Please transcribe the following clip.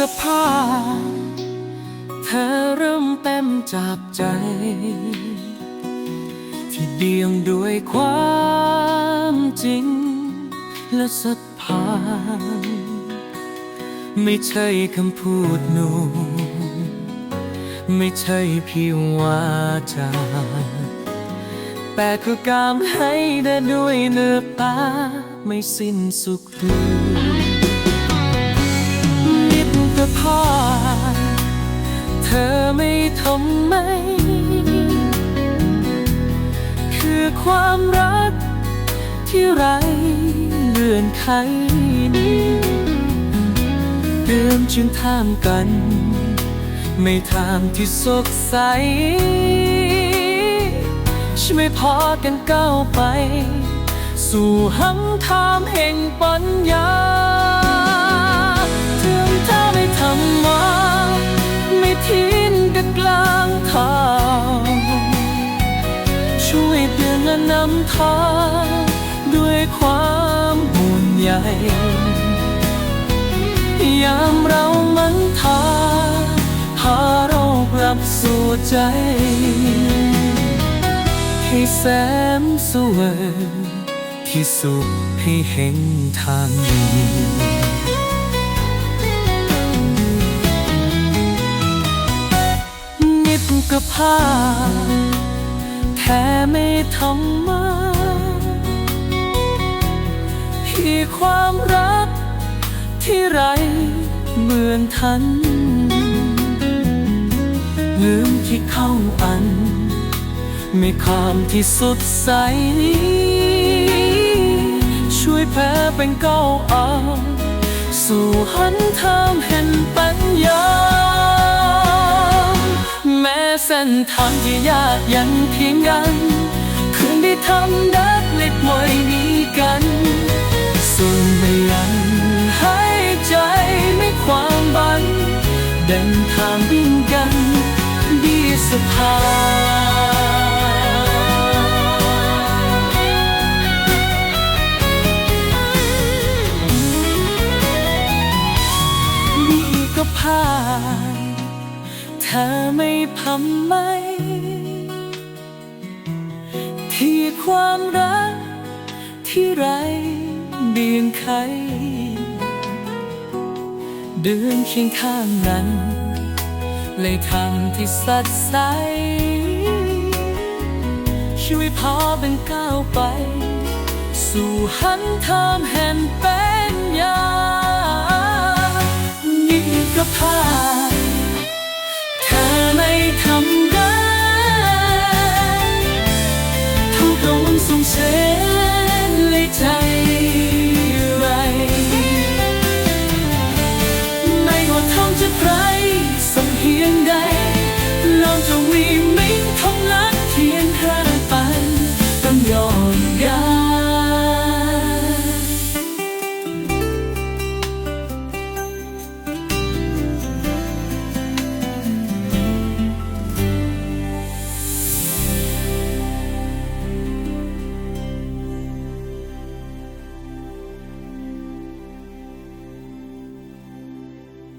ตภาเธอเริ่มเต็มจากใจ ที่เดียงด้วยความจริง และศรัทธาไม่ใช่คำพูดหนูไม่ใช่เพียงวาจาแต่คือการให้ได้ด้วยเนื้อตาไม่สิ้นสุข มิตรภาพเธอไม่ทำไม คือความรักที่ไรเลื่อนไขนี้เดิมจึงทามกัน ไม่ทางที่สดใสช่วยพอกันก้าวไป สู่หันทามแห่งปัญญาำทางด้วยความห่วงใยยามเรามันทาพาเรากลับสู่ใจ ให้แสนสวยที่สุขให้เห็นทางนี้นิดกับภาพ ค่ไม่ทำมาที่ความรักที่ไรเหมือนทัน ลืมที่เข้าอัน ไม่ความที่สุดใสช่วยแพ้เป็นเก้าอาสู่หันทางแห่งปัญ ส้นทางที่ยากยันเพียงกันคืนได้ทำดักเล็ดมวยนี้กันส่วนไม่ยันใหายใจไม่ความบัน เดินทางวิ่งกัน ดีสภานี่ก็ผ่าน ธอไม่ทำไหม ที่ความรักที่ไรเบี่ยงไขเดินเคียงข้างนั้น เลยทางที่สัดใส ช่วยพาเป็นก้าวไป สู่หันทามแห่งเป็นยานี่ก็พา